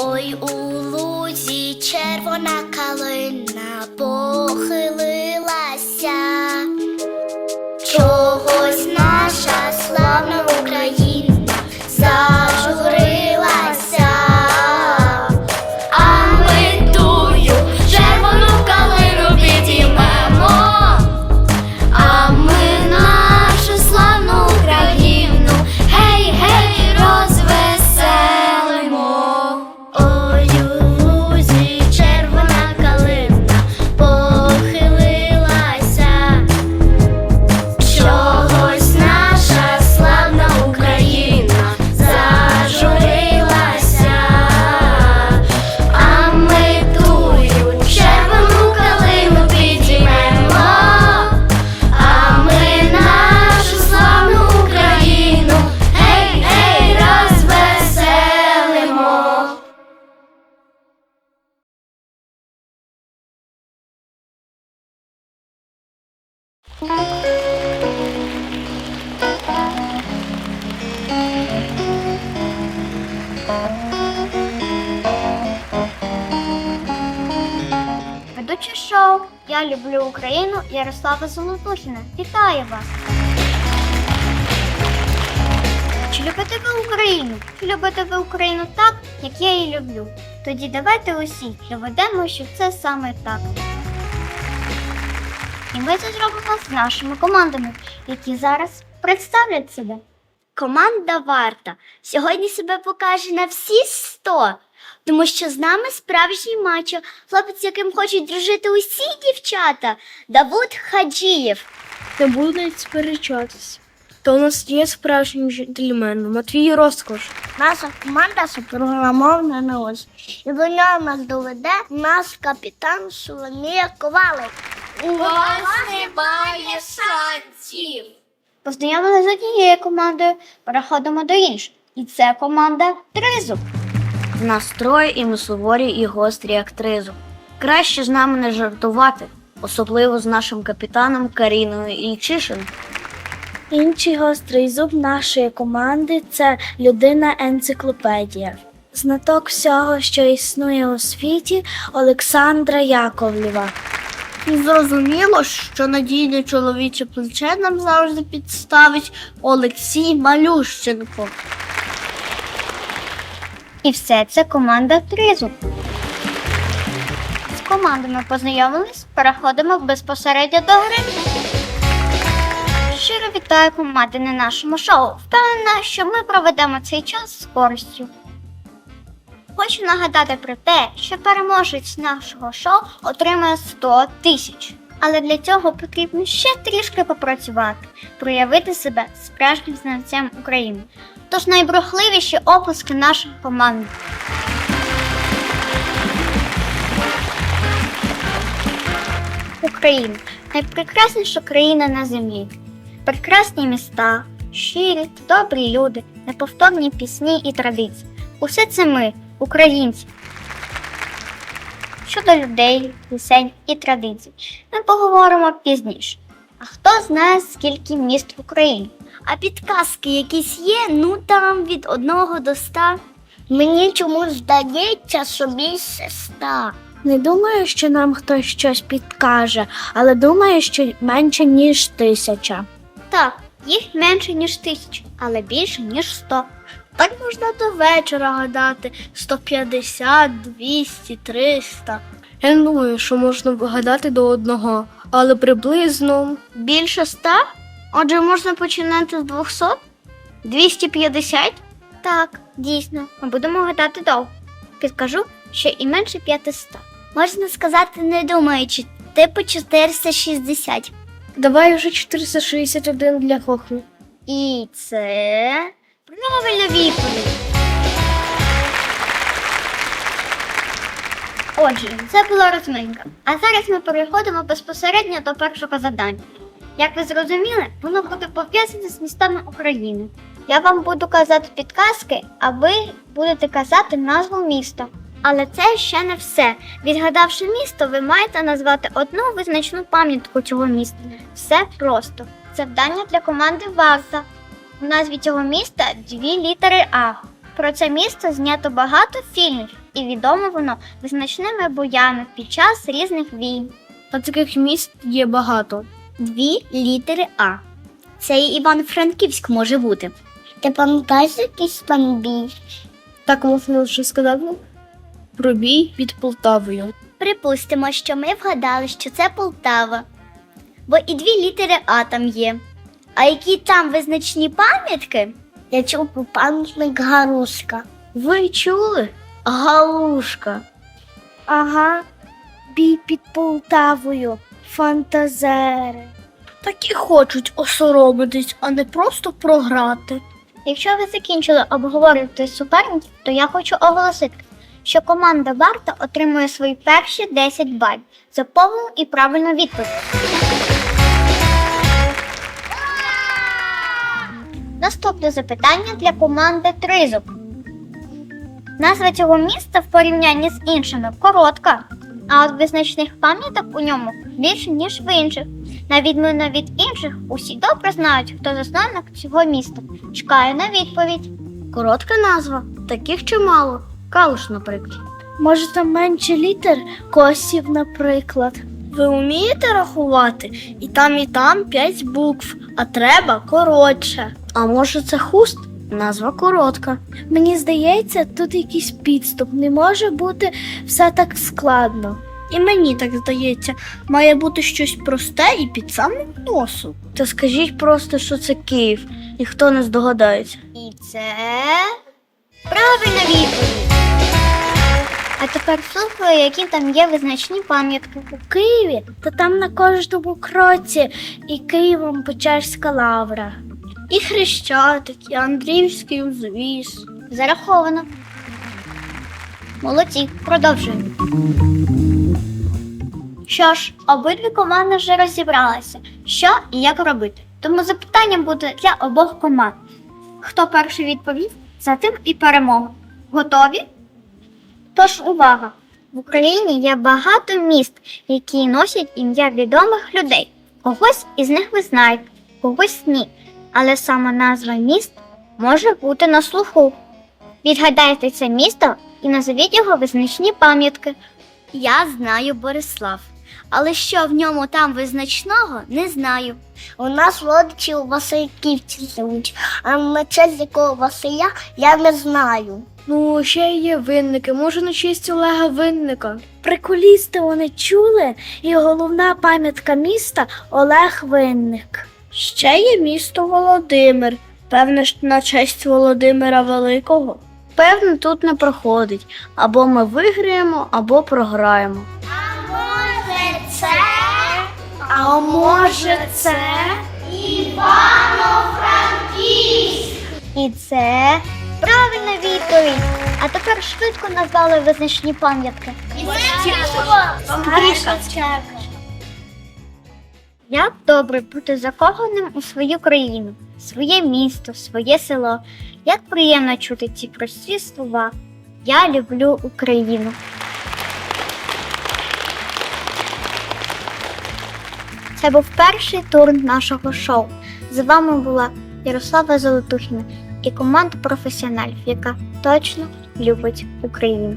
Ой у лузі червона калина похилилася. Ведуче шоу Я люблю Україну Ярослава Золотухіна. Вітаю вас! Чи любите ви Україну? Чи любите ви Україну так, як я її люблю? Тоді давайте усі доведемо, що це саме так. І ми це зробимо з нашими командами, які зараз представлять себе. Команда варта сьогодні себе покаже на всі сто, тому що з нами справжній мачо, хлопець, яким хочуть дружити усі дівчата, Давуд Хаджієв. Не будуть сперечатися. То у нас є справжній джентльмен, Матвій Розкош. Наша команда супрограмована на ось. І до нього нас доведе наш капітан Соломія Ковалик. У вас немає шансів. Познайомилися з однією командою, переходимо до іншої. І це команда Тризуб. В нас троє і ми суворі і гострі як тризу. Краще з нами не жартувати, особливо з нашим капітаном Каріною Ічишин. Інший гострий зуб нашої команди це людина енциклопедія. Знаток всього, що існує у світі, Олександра Яковлєва. Зрозуміло, що надійне чоловіче плече нам завжди підставить Олексій Малющенко. І все це команда Тризуб. З командами познайомились, переходимо безпосередньо до гри. Щиро вітаю команди на нашому шоу. Впевнена, що ми проведемо цей час з користю. Хочу нагадати про те, що переможець нашого шоу отримає 100 тисяч. Але для цього потрібно ще трішки попрацювати, проявити себе справжнім знавцем України. Тож найбрухливіші оплески нашої команди. Україна найпрекрасніша країна на землі. Прекрасні міста, щирі добрі люди, неповторні пісні і традиції. Усе це ми, українці. Щодо людей, пісень і традицій, ми поговоримо пізніше. А хто знає, скільки міст в Україні? А підказки якісь є, ну там від одного до ста. Мені чомусь здається, що більше ста. Не думаю, що нам хтось щось підкаже, але думаю, що менше ніж тисяча. Так, їх менше, ніж тисяча, але більше, ніж сто. Так можна до вечора гадати 150, 200, 300. Я не думаю, що можна вгадати до одного, але приблизно Більше ста? Отже, можна починати з 200? 250? Так, дійсно, ми будемо гадати довго. Підкажу, що і менше 500. Можна сказати, не думаючи, типу 460. давай вже 461 для хохми. І це правильна відповідь. Отже, це була розминка. А зараз ми переходимо безпосередньо до першого завдання. Як ви зрозуміли, воно буде пов'язане з містами України. Я вам буду казати підказки, а ви будете казати назву міста. Але це ще не все. Відгадавши місто, ви маєте назвати одну визначну пам'ятку цього міста. Все просто. Завдання для команди Варта. У назві цього міста дві літери А. Про це місто знято багато фільмів, і відомо воно визначними боями під час різних війн. Та таких міст є багато. Дві літери А. Це і Івано-Франківськ може бути. Ти пам'ятаєш якийсь там бій? Так можна лише сказати. Про бій під Полтавою. Припустимо, що ми вгадали, що це Полтава. Бо і дві літери А там є. А які там визначні пам'ятки? Я чув про пам'ятник Гаруська. Ви чули? Галушка. Ага, бій під Полтавою, фантазери. Так і хочуть осоромитись, а не просто програти. Якщо ви закінчили обговорювати суперників, то я хочу оголосити, що команда Варта отримує свої перші 10 балів за повну і правильну відповідь. Наступне запитання для команди Тризуб. Назва цього міста в порівнянні з іншими коротка, а от визначних пам'яток у ньому більше, ніж в інших. На відміну від інших, усі добре знають, хто засновник цього міста. Чекаю на відповідь. Коротка назва, таких чимало. Калуш, наприклад. Може, там менше літер косів, наприклад. Ви вмієте рахувати? І там, і там п'ять букв, а треба коротше. А може це хуст? Назва коротка. Мені здається, тут якийсь підступ. Не може бути все так складно. І мені так здається, має бути щось просте і під самим носом. Та скажіть просто, що це Київ, ніхто не здогадається. І це правильна відповідь. А тепер слухаю, які там є визначні пам'ятки. У Києві, та там на кожному кроці і Києвом Печерська лавра. І Хрещатик, і Андріївський узвіз. Зараховано. Молодці, продовжуємо. Що ж, обидві команди вже розібралися, що і як робити. Тому запитання буде для обох команд. Хто перший відповів, за тим і перемога. Готові? Тож увага! В Україні є багато міст, які носять ім'я відомих людей. Когось із них ви знаєте, когось ні. Але саме назва міст може бути на слуху. Відгадайте це місто і назовіть його визначні пам'ятки. Я знаю Борислав. Але що в ньому там визначного, не знаю. У нас родичі у Васильківці живуть, а на честь якого Василя я не знаю. Ну, ще є винники, може на честь Олега Винника. Приколісти вони чули, і головна пам'ятка міста Олег Винник. Ще є місто Володимир, певне ж на честь Володимира Великого. Певно, тут не проходить. Або ми виграємо, або програємо. А може це? а може це Івано-Франківськ. І це правильна відповідь. А тепер швидко назвали визначні пам'ятки. Як добре бути закоханим у свою країну, своє місто, своє село. Як приємно чути ці прості слова. Я люблю Україну. Це був перший тур нашого шоу. З вами була Ярослава Золотухіна і команда професіоналів, яка точно любить Україну.